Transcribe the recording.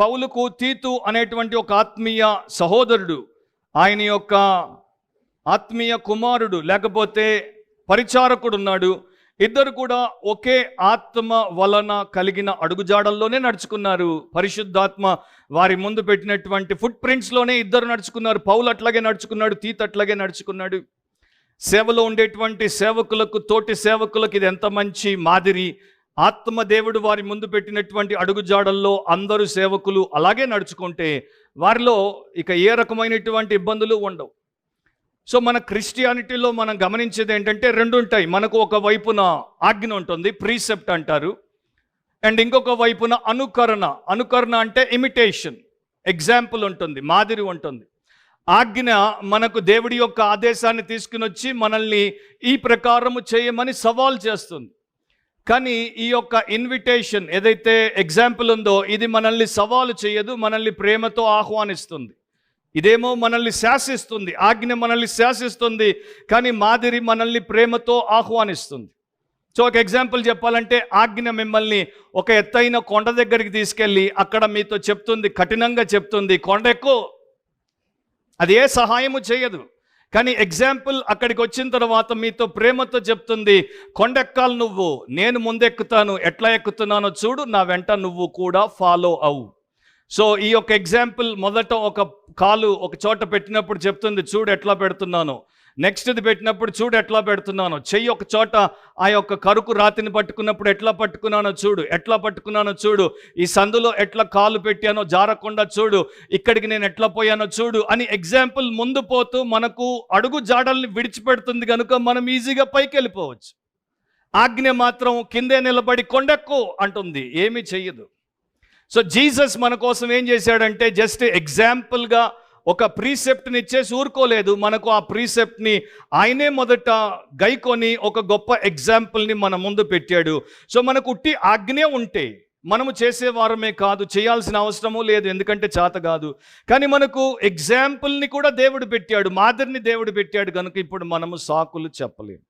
పౌలుకు తీతు అనేటువంటి ఒక ఆత్మీయ సహోదరుడు ఆయన యొక్క ఆత్మీయ కుమారుడు లేకపోతే పరిచారకుడు ఉన్నాడు ఇద్దరు కూడా ఒకే ఆత్మ వలన కలిగిన అడుగుజాడల్లోనే నడుచుకున్నారు. పరిశుద్ధాత్మ వారి ముందు పెట్టినటువంటి ఫుట్ ప్రింట్స్లోనే ఇద్దరు నడుచుకున్నారు. పౌలు అట్లాగే నడుచుకున్నాడు తీత అట్లాగే నడుచుకున్నాడు. సేవలో ఉండేటువంటి సేవకులకు తోటి సేవకులకు ఇది ఎంత మంచి మాదిరి ఆత్మదేవుడు వారి ముందు పెట్టినటువంటి అడుగుజాడల్లో అందరూ సేవకులు అలాగే నడుచుకుంటే వారిలో ఇక ఏ రకమైనటువంటి ఇబ్బందులు ఉండవు. సో మన క్రిస్టియానిటీలో మనం గమనించేది ఏంటంటే రెండు ఉంటాయి. మనకు ఒక వైపున ఆజ్ఞ ఉంటుంది ప్రీసెప్ట్ అంటారు. అండ్ ఇంకొక వైపున అనుకరణ. అనుకరణ అంటే ఇమిటేషన్ ఎగ్జాంపుల్ ఉంటుంది మాదిరి ఉంటుంది. ఆజ్ఞ మనకు దేవుడి యొక్క ఆదేశాన్ని తీసుకుని వచ్చి మనల్ని ఈ ప్రకారము చేయమని సవాల్ చేస్తుంది. కానీ ఈ యొక్క ఇన్విటేషన్ ఏదైతే ఎగ్జాంపుల్ ఉందో ఇది మనల్ని సవాలు చేయదు మనల్ని ప్రేమతో ఆహ్వానిస్తుంది. ఇదేమో మనల్ని శాసిస్తుంది ఆజ్ఞ మనల్ని శాసిస్తుంది కానీ మాదిరి మనల్ని ప్రేమతో ఆహ్వానిస్తుంది. సో ఒక ఎగ్జాంపుల్ చెప్పాలంటే ఆజ్ఞ మిమ్మల్ని ఒక ఎత్తైన కొండ దగ్గరికి తీసుకెళ్ళి అక్కడ మీతో చెప్తుంది కఠినంగా చెప్తుంది కొండ ఎక్కువ. అది ఏ సహాయము చేయదు. కానీ ఎగ్జాంపుల్ అక్కడికి వచ్చిన తర్వాత మీతో ప్రేమతో చెప్తుంది కొండెక్కాలి నువ్వు నేను ముందెక్కుతాను ఎట్లా ఎక్కుతున్నానో చూడు నా వెంట నువ్వు కూడా ఫాలో అవు. సో ఈ యొక్క ఎగ్జాంపుల్ మొదట ఒక కాలు ఒక చోట పెట్టినప్పుడు చెప్తుంది చూడు ఎట్లా పెడుతున్నాను. నెక్స్ట్ది పెట్టినప్పుడు చూడు ఎట్లా పెడుతున్నాను. చెయ్యి ఒక చోట ఆ యొక్క కరుకు రాతిని పట్టుకున్నప్పుడు ఎట్లా పట్టుకున్నానో చూడు ఎట్లా పట్టుకున్నానో చూడు ఈ సందులో ఎట్లా కాలు పెట్టానో జారకుండా చూడు ఇక్కడికి నేను ఎట్లా పోయానో చూడు అని ఎగ్జాంపుల్ ముందు పోతూ మనకు అడుగు జాడల్ని విడిచిపెడుతుంది కనుక మనం ఈజీగా పైకి వెళ్ళిపోవచ్చు. ఆజ్ఞ మాత్రం కిందే నిలబడి కొండెక్కు అంటుంది ఏమీ చెయ్యదు. సో జీసస్ మన కోసం ఏం చేశాడంటే జస్ట్ ఎగ్జాంపుల్గా ఒక ప్రీసెప్ట్ని ఇచ్చేసి ఊరుకోలేదు. మనకు ఆ ప్రీసెప్ట్ని ఆయనే మొదట గైకొని ఒక గొప్ప ఎగ్జాంపుల్ని మన ముందు పెట్టాడు. సో మనకు ఉట్టి ఆజ్ఞే ఉంటే మనము చేసేవారమే కాదు చేయాల్సిన అవసరము లేదు ఎందుకంటే చేత కాదు. కానీ మనకు ఎగ్జాంపుల్ని కూడా దేవుడు పెట్టాడు మాదిరిని దేవుడు పెట్టాడు కనుక ఇప్పుడు మనము సాకులు చెప్పలేము.